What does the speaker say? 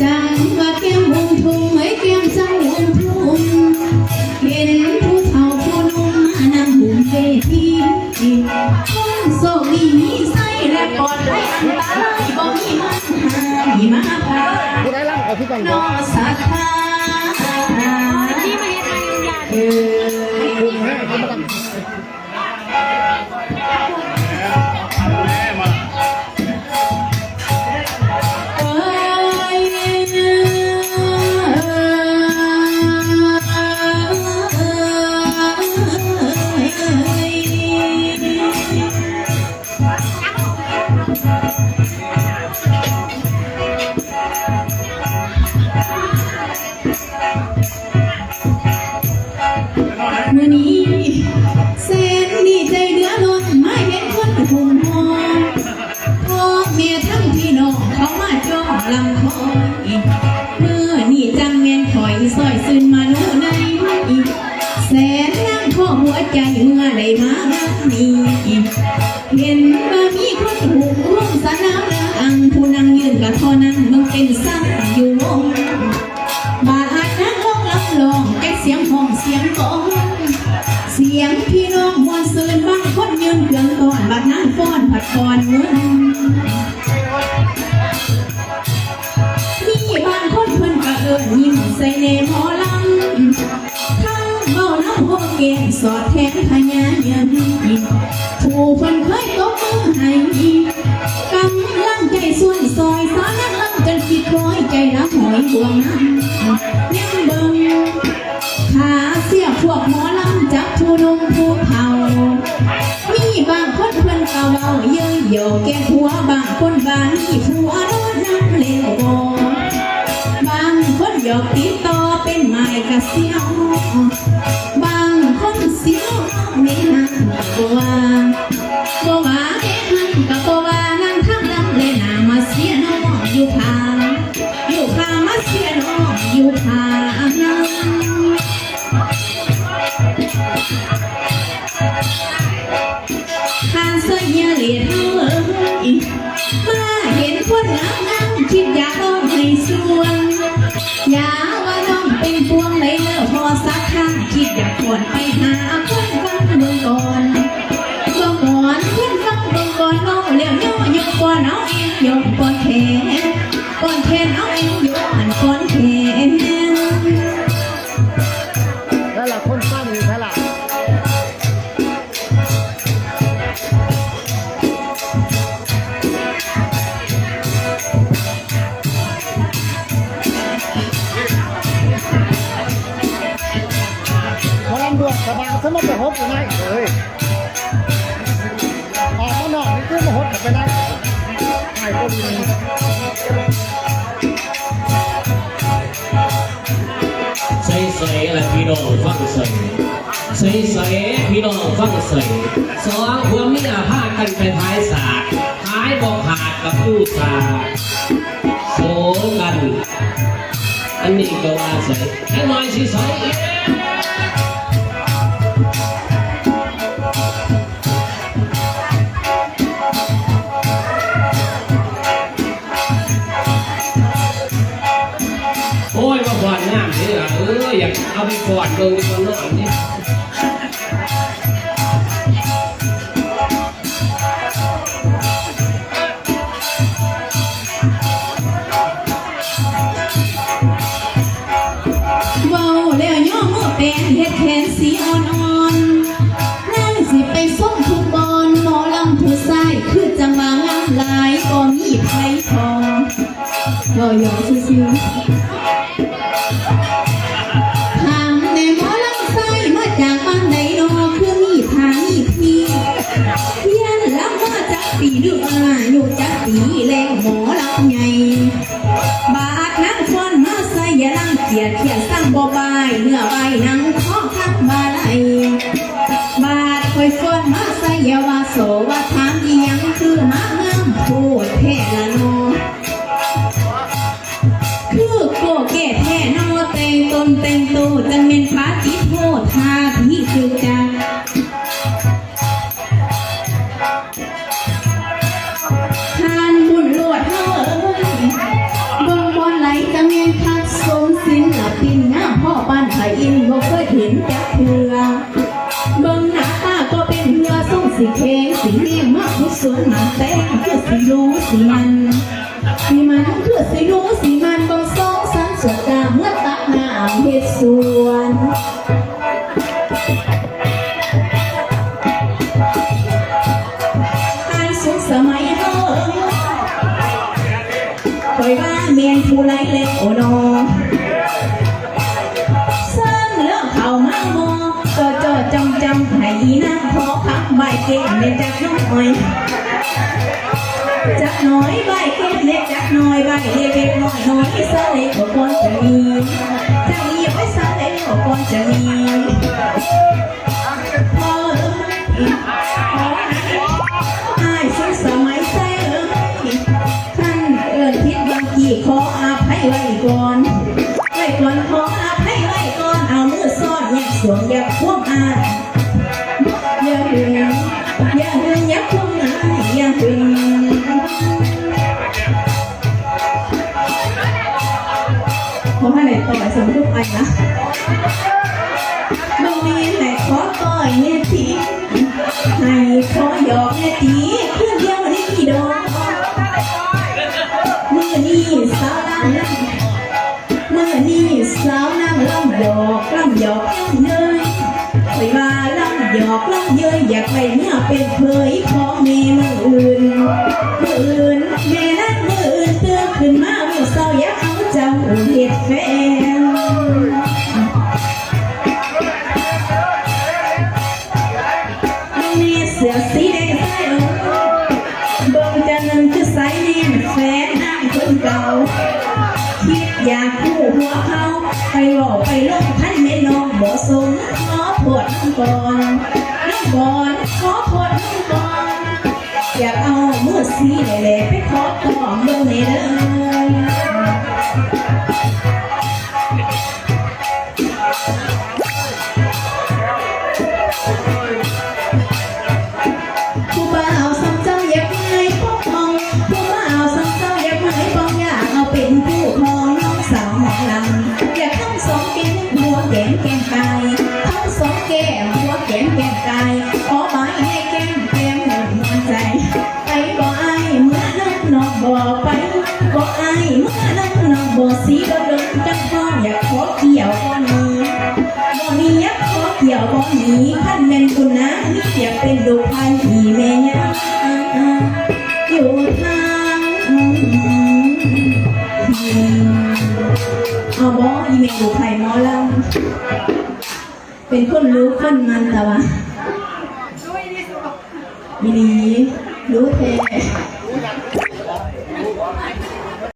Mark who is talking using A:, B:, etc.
A: จังว่า
B: แก้มหุ่ทุ่มไอ
A: แก้มจ้าหุ่
C: ทุ่มเห็นผู้
A: เฒ่า
B: ผู้หนุ่มมนั่ง
A: หุ่มทีคนโศกดีมีส้แลปอดภัอันตรายบ่มีมันหายมาพาน้องสัทธาที่มาเฮ็ดไทย แม่นคอยซอยซึนมาโนในแสนนั่งข้อหัวใจเมื่อได้มานี่เห็นว่ามีคนถูกร่วมสนามอังผู้นั่งยืนกับทอนั้นมึงเป็นสักอยู่วงบาดนักลงลำลองแกเสียงห้องเสียงกองเสียงพี่น้องมวนซืนบางคนยืนเกืองตอนบัดนั้นฟ้อนผัดก่อนเงิน เพิ่นก็เอิ้นยิ้มใส่ในหมอลำทั้งเมาน้ำโฮเกงสอดแทนพญาเยินผู้เพิ่นเคยตบมือให้กำลังใจส่วนซอยสอนนักลำจนคิดร้อยใจละหอยห่วงนั้นยังเบิ่งขาเสียพวกหมอลำจับผู้นุ่มผู้เฒ่ามีบางคนเพิ่อนก็เว้าเย้ยโยแก่หัวบางคนบานี่ ยวเมหันกว่าบ่ว่าเมหันก็บ่ว่านั่งทางลำเลยนามาเสียน้องอยู่ทางอยู่ทางมาเสียน้องอยู่ทางนั้นทางเสียเหรียญเอ้ยมาเห็นคนงามงามคิดอยากเอาให้สวงอย่าว่าน้องเป็นพวงเลยเลิกพอสักข้างคิดอยากควรไปหา ยกก่อนแขนก่อนแขนเอาเองยกหันก่อนแขน
B: แล้วล่ะคนฟังอยู่แล้วล่ะพอลำดวงสบายสมบัติหดอยู่ไหนเฮ้ย
D: ใส่ใส่และพี่น้องฟังใส่ใส่ใส่พี่น้องฟังใส่สองผัวเมียพากันไปท้ายสากท้ายบอกขาดกับผู้สาโสกัน อันนี้ก็ว่าใส่แค่น้อยสิใส่ ล่ะเอออยากเอาไปกอดเบิ่งก่อนนอนนี่
A: เว้าแล้วย่อมือเป็นเฮ็ดแขนสีอ่อนๆนั่งสิไปส่งทุกบอนหมอลำผู้ชายคือจังหวะงามหลายก็มีไผทองก็ยอซื่อๆ จากปีเดืออายุจากปีแล้วหมอลำใหญ่บาดนั่งควนมาใส่ยาลังเกียดเขียนสั่งบ่บายเนื้อใบนังข้อคักบาไหลบาดคอยฟวนมาใส่ยาวาโสว่าถามอียังคือมาเงามโพดแท่ละโนคือโกเกตแท่นอแต่งตนแต่งโตจังเม็นปาติโทษทาพี่คือจั บ้านไผอินบ่เคยเห็นจักเทือเบิ่งหน้าตาก็เป็นเหือส่งสีเคงสีเลี้ยงมากผู้สวนหมาแตงเพื่อสิรู้สิมันสีมันคือสีรู้สีมันบางสองสันสวดตาเมื่อตักน้ำเฮ็ดสวน จอจำจำให้อีนางขอพักใบเก็บเล็ดจักน้อยจักน้อยใบเก็บเล็ดจักน้อยใบเล็กเล็กน้อยน้อยสาเล็กก็ควรจะมีจะมีไว้สาเล็กก็ควรจะมี ต่อไปสมทุกอันนะบางมีไหนขอต่อยเนี่ยทีให้ขอหยอกแม่ตีเพื่อนเดียวนี่ดอกมือนี้สาวนั่งนั่งมือนี้สาวนั่งล่ำหยอกล่ำหยอกล่ำเยยไปว่าล่ำหยอกล่ำเยยอยากไปเนื้อเป็นเคยของแม่มืออื่นมืออื่นแม่ อยากเอามือสีแหล่ไปขอตอมเบิ่งในเด้อ นั้นนอกบ่ไปบ่อายเมื่อนั้นนอกบ่สีบ่ดนจังพ่ออยากขอเกี่ยวก้อนนี้บ่มียักขอเกี่ยวบ่หนีพันแม่นคุณนะนี่อยากเป็นดูพันอีแม่ยาอยู่ทางเอาบ่อีแม่ดูไผ่มอลำเป็นคนรู้คนมันแต่ว่าอีนีรู้แท้